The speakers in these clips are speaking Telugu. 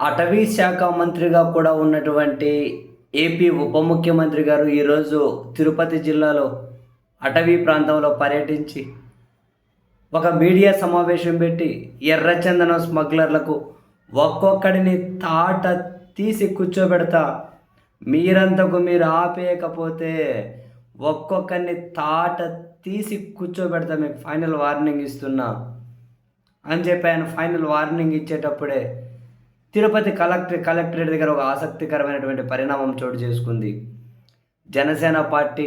అటవీ శాఖ మంత్రిగా కూడా ఉన్నటువంటి ఏపీ ఉప ముఖ్యమంత్రి గారు ఈరోజు తిరుపతి జిల్లాలో అటవీ ప్రాంతంలో పర్యటించి ఒక మీడియా సమావేశం పెట్టి ఎర్రచందనం స్మగ్లర్లకు ఒక్కొక్కడిని తాట తీసి కూర్చోబెడతా మీరంతకు మీరు ఆపేయకపోతే ఒక్కొక్కరిని తాట తీసి కూర్చోబెడతా మీకు ఫైనల్ వార్నింగ్ ఇస్తున్నా అని చెప్పి ఆయన ఫైనల్ వార్నింగ్ ఇచ్చేటప్పుడే తిరుపతి కలెక్టర్ కలెక్టరేట్ దగ్గర ఒక ఆసక్తికరమైనటువంటి పరిణామం చోటు చేసుకుంది. జనసేన పార్టీ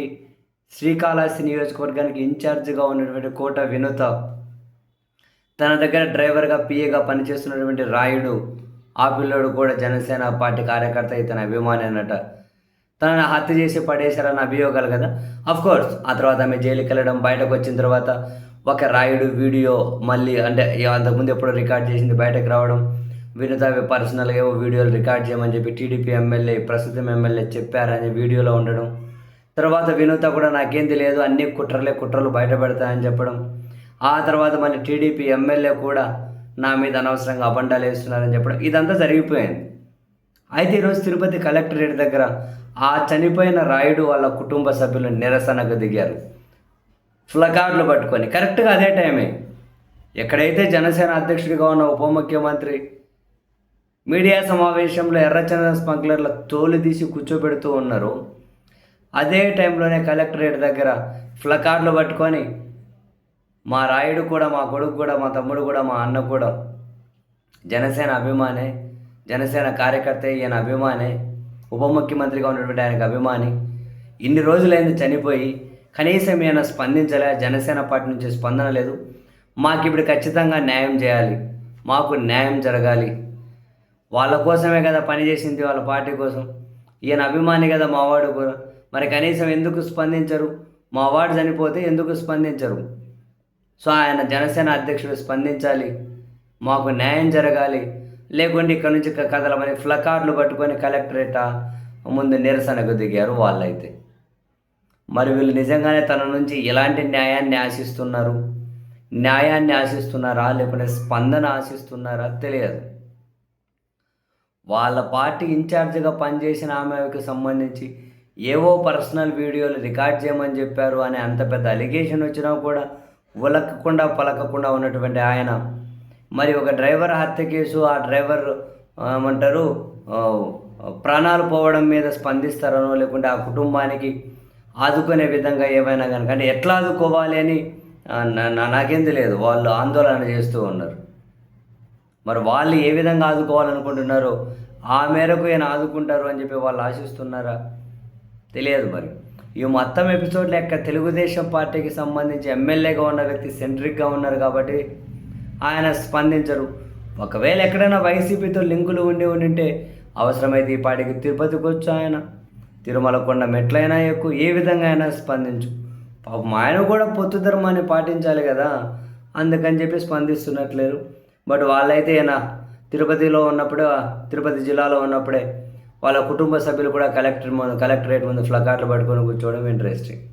శ్రీకాళహస్తి నియోజకవర్గానికి ఇన్ఛార్జిగా ఉన్నటువంటి కోట వినుత తన దగ్గర డ్రైవర్గా పిఏగా పనిచేస్తున్నటువంటి రాయుడు ఆ పిల్లోడు కూడా జనసేన పార్టీ కార్యకర్త ఇతని అభిమాని అన్నట. తనని హత్య చేసి పడేశారన్న అభియోగాలు కదా? అఫ్ కోర్స్ ఆ తర్వాత ఆమె జైలుకి వెళ్ళడం బయటకు వచ్చిన తర్వాత ఒక రాయుడు వీడియో మళ్ళీ అంటే అంతకుముందు ఎప్పుడో రికార్డ్ చేసింది బయటకు రావడం వినుత పర్సనల్గా ఏవో వీడియోలు రికార్డ్ చేయమని చెప్పి టీడీపీ ఎమ్మెల్యే ప్రస్తుతం ఎమ్మెల్యే చెప్పారని వీడియోలో ఉండడం. తర్వాత వినూత కూడా నాకేం తెలియదు అన్ని కుట్రలే కుట్రలు బయట పెడతాయని చెప్పడం. ఆ తర్వాత మళ్ళీ టీడీపీ ఎమ్మెల్యే కూడా నా మీద అనవసరంగా అబండాలు వేస్తున్నారని చెప్పడం. ఇదంతా జరిగిపోయింది. అయితే ఈరోజు తిరుపతి కలెక్టరేట్ దగ్గర ఆ చనిపోయిన రాయుడు వాళ్ళ కుటుంబ సభ్యులు నిరసనకు దిగారు. ఫ్లకార్డులు పట్టుకొని. కరెక్ట్గా అదే టైమే. ఎక్కడైతే జనసేన అధ్యక్షుడిగా ఉన్న ఉప ముఖ్యమంత్రి మీడియా సమావేశంలో ఎర్రచందన స్మగ్లర్ల తోలు తీసి కూర్చోబెడుతూ ఉన్నారు. అదే టైంలోనే కలెక్టరేట్ దగ్గర ఫ్లకార్డులు పట్టుకొని మా రాయుడు కూడా మా కొడుకు కూడా మా తమ్ముడు కూడా మా అన్న కూడా జనసేన అభిమానే జనసేన కార్యకర్త ఈయన అభిమానే ఉప ముఖ్యమంత్రిగా ఉన్నటువంటి ఆయనకు అభిమాని ఇన్ని రోజులైంది చనిపోయి కనీసం ఈయన స్పందించలే జనసేన పార్టీ నుంచి స్పందన లేదు. మాకు ఇప్పుడు ఖచ్చితంగా న్యాయం చేయాలి. మాకు న్యాయం జరగాలి. వాళ్ళ కోసమే కదా పనిచేసింది వాళ్ళ పార్టీ కోసం. ఈయన అభిమాని కదా మావాడు కూడా. మరి కనీసం ఎందుకు స్పందించరు? మా వాడు చనిపోతే ఎందుకు స్పందించరు? సో ఆయన జనసేన అధ్యక్షుడు స్పందించాలి. మాకు న్యాయం జరగాలి. లేకుంటే ఇక్కడ నుంచి క- కదలమని ఫ్లకార్డులు పట్టుకొని కలెక్టరేట ముందు నిరసనకు దిగారు వాళ్ళైతే. మరి వీళ్ళు నిజంగానే తన నుంచి ఎలాంటి న్యాయాన్ని ఆశిస్తున్నారు? న్యాయాన్ని ఆశిస్తున్నారా? లేకుంటే స్పందన ఆశిస్తున్నారా? తెలియదు. వాళ్ళ పార్టీ ఇన్ఛార్జ్గా పనిచేసిన ఆమెకు సంబంధించి ఏవో పర్సనల్ వీడియోలు రికార్డ్ చేయమని చెప్పారు అని అంత పెద్ద అలిగేషన్ వచ్చినా కూడా ఉలక్కకుండా పలకకుండా ఉన్నటువంటి ఆయన. మరి ఒక డ్రైవర్ హత్య కేసు ఆ డ్రైవర్ ఏమంటారు ప్రాణాలు పోవడం మీద స్పందిస్తారనో లేకుంటే ఆ కుటుంబానికి ఆదుకునే విధంగా ఏమైనా కనుక అంటే ఎట్లా ఆదుకోవాలి అని నా- నా- నాకేం తెలియదు. వాళ్ళు ఆందోళన చేస్తూ ఉన్నారు. మరి వాళ్ళు ఏ విధంగా ఆదుకోవాలనుకుంటున్నారో ఆ మేరకు ఈయన ఆదుకుంటారు అని చెప్పి వాళ్ళు ఆశిస్తున్నారా? తెలియదు మరి. ఈ మొత్తం ఎపిసోడ్ లెక్క తెలుగుదేశం పార్టీకి సంబంధించి ఎమ్మెల్యేగా ఉన్న వ్యక్తి సెంట్రిక్గా ఉన్నారు కాబట్టి ఆయన స్పందించరు. ఒకవేళ ఎక్కడైనా వైసీపీతో లింకులు ఉండి ఉండింటే అవసరమైతే ఈ పాటికి తిరుపతికి వచ్చు ఆయన? తిరుమల కొండ మెట్లైనా ఎక్కువ ఏ విధంగా అయినా స్పందించు. పాపం ఆయన కూడా పొత్తు ధర్మాన్ని పాటించాలి కదా. అందుకని చెప్పి స్పందిస్తున్నట్లేరు. బట్ వాళ్ళైతే ఈయన తిరుపతిలో ఉన్నప్పుడే తిరుపతి జిల్లాలో ఉన్నప్పుడే వాళ్ళ కుటుంబ సభ్యులు కూడా కలెక్టర్ ముందు కలెక్టరేట్ ముందు ఫ్లకార్లు పట్టుకొని కూర్చోవడం ఇంట్రెస్టింగ్